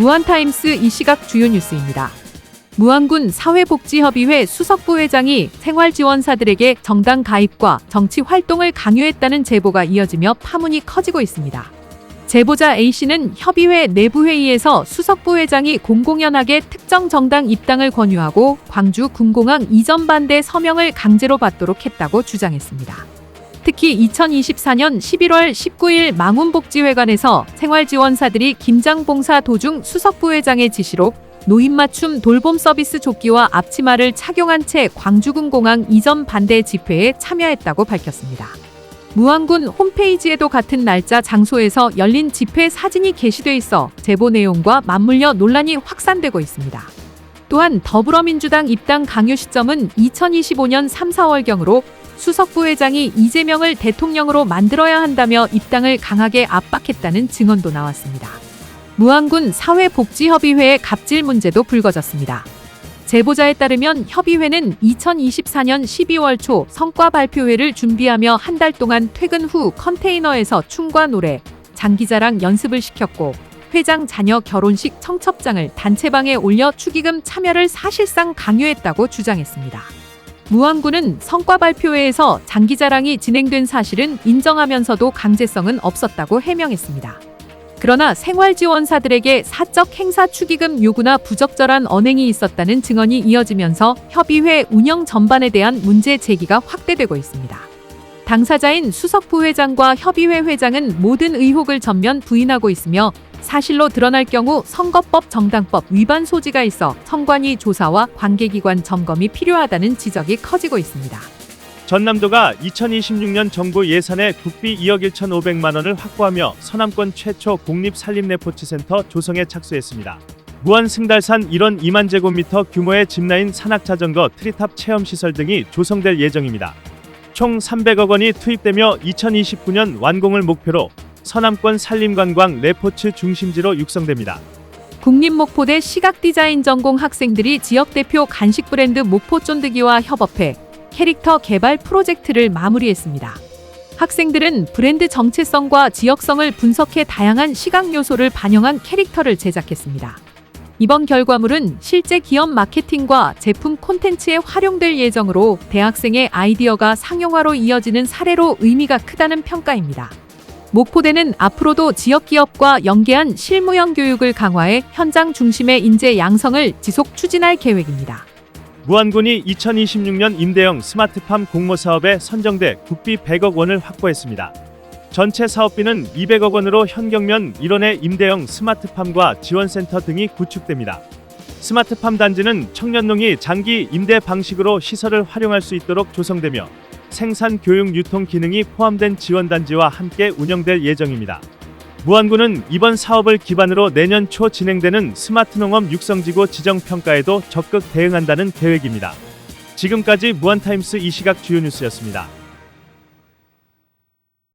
무한타임스 이 시각 주요 뉴스입니다. 무안군 사회복지협의회 수석 부회장이 생활지원사들에게 정당 가입과 정치 활동을 강요했다는 제보가 이어지며 파문이 커지고 있습니다. 제보자 A씨는 협의회 내부회의에서 수석 부회장이 공공연하게 특정 정당 입당을 권유하고 광주 군공항 이전 반대 서명을 강제로 받도록 했다고 주장했습니다. 특히 2024년 11월 19일 망운복지회관에서 생활지원사들이 김장봉사 도중 수석부회장의 지시로 노인 맞춤 돌봄 서비스 조끼와 앞치마를 착용한 채 광주군 공항 이전 반대 집회에 참여했다고 밝혔습니다. 무안군 홈페이지에도 같은 날짜 장소에서 열린 집회 사진이 게시돼 있어 제보 내용과 맞물려 논란이 확산되고 있습니다. 또한 더불어민주당 입당 강요 시점은 2025년 3, 4월경으로 수석 부회장이 이재명을 대통령으로 만들어야 한다며 입당을 강하게 압박했다는 증언도 나왔습니다. 무안군 사회복지협의회의 갑질 문제도 불거졌습니다. 제보자에 따르면 협의회는 2024년 12월 초 성과 발표회를 준비하며 한 달 동안 퇴근 후 컨테이너에서 춤과 노래, 장기자랑 연습을 시켰고 회장 자녀 결혼식 청첩장을 단체방에 올려 축의금 참여를 사실상 강요했다고 주장했습니다. 무안군은 성과 발표회에서 장기 자랑이 진행된 사실은 인정하면서도 강제성은 없었다고 해명했습니다. 그러나 생활지원사들에게 사적 행사 축의금 요구나 부적절한 언행이 있었다는 증언이 이어지면서 협의회 운영 전반에 대한 문제 제기가 확대되고 있습니다. 당사자인 수석 부회장과 협의회 회장은 모든 의혹을 전면 부인하고 있으며 사실로 드러날 경우 선거법 정당법 위반 소지가 있어 선관위 조사와 관계기관 점검이 필요하다는 지적이 커지고 있습니다. 전남도가 2026년 정부 예산에 국비 2억 1,500만 원을 확보하며 서남권 최초 공립 산림레포츠센터 조성에 착수했습니다. 무안 승달산 1원 2만 제곱미터 규모의 짚라인 산악자전거 트리탑 체험 시설 등이 조성될 예정입니다. 총 300억 원이 투입되며 2029년 완공을 목표로 서남권 산림관광 레포츠 중심지로 육성됩니다. 국립목포대 시각디자인 전공 학생들이 지역 대표 간식 브랜드 목포 쫀득이와 협업해 캐릭터 개발 프로젝트를 마무리했습니다. 학생들은 브랜드 정체성과 지역성을 분석해 다양한 시각 요소를 반영한 캐릭터를 제작했습니다. 이번 결과물은 실제 기업 마케팅과 제품 콘텐츠에 활용될 예정으로 대학생의 아이디어가 상용화로 이어지는 사례로 의미가 크다는 평가입니다. 목포대는 앞으로도 지역 기업과 연계한 실무형 교육을 강화해 현장 중심의 인재 양성을 지속 추진할 계획입니다. 무안군이 2026년 임대형 스마트팜 공모 사업에 선정돼 국비 100억 원을 확보했습니다. 전체 사업비는 200억 원으로 현경면 1원의 임대형 스마트팜과 지원센터 등이 구축됩니다. 스마트팜 단지는 청년농이 장기 임대 방식으로 시설을 활용할 수 있도록 조성되며 생산 교육 유통 기능이 포함된 지원 단지와 함께 운영될 예정입니다. 무안군은 이번 사업을 기반으로 내년 초 진행되는 스마트 농업 육성지구 지정 평가에도 적극 대응한다는 계획입니다. 지금까지 무안타임스 이 시각 주요 뉴스였습니다.